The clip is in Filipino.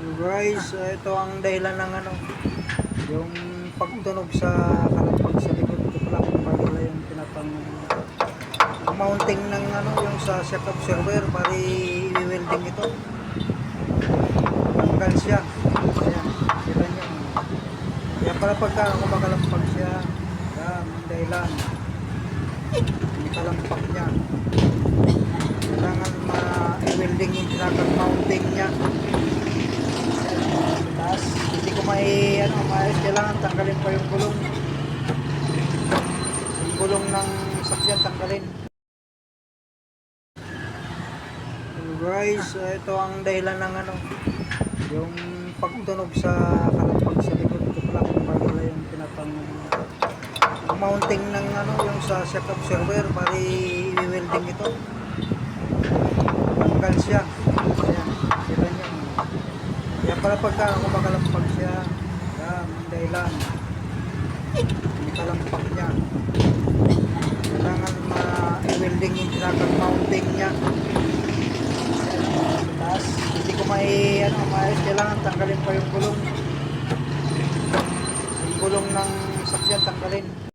Guys, ito ang dahilan ng ano, yung pagtunog sa kalampag sa likod ko pala kung pala yung pinatang ang mounting ng ano, yung sa shock absorber para i-welding ito. Tanggal siya. Ayan, kita niyo. Kaya pala pagka kumakalampag siya, yan, ang dahilan. Yung kalampag niya. Kailangan ma-welding yung pinakang mounting niya. Tapos, hindi ko may, ano, maayos. Kailangan tanggalin pa yung gulong. Yung gulong ng sakyan, tanggalin. Guys, ito ang dahilan ng ano, yung pagtunog sa kalampag sa likod ko pala kung pala yung pinatang ang mounting ng ano, yung sa shock absorber para i-welding ito. Tanggal siya. Ayan, niyo. Kaya pala pagka kumakalampag siya, yan, ang dahilan. Yung kalampag niya. Kailangan ma-welding yung pinakang mounting niya. Tapos, hindi ko may, ano, maayos. Kailangan tanggalin pa yung gulong. Yung gulong ng sakyan, tanggalin.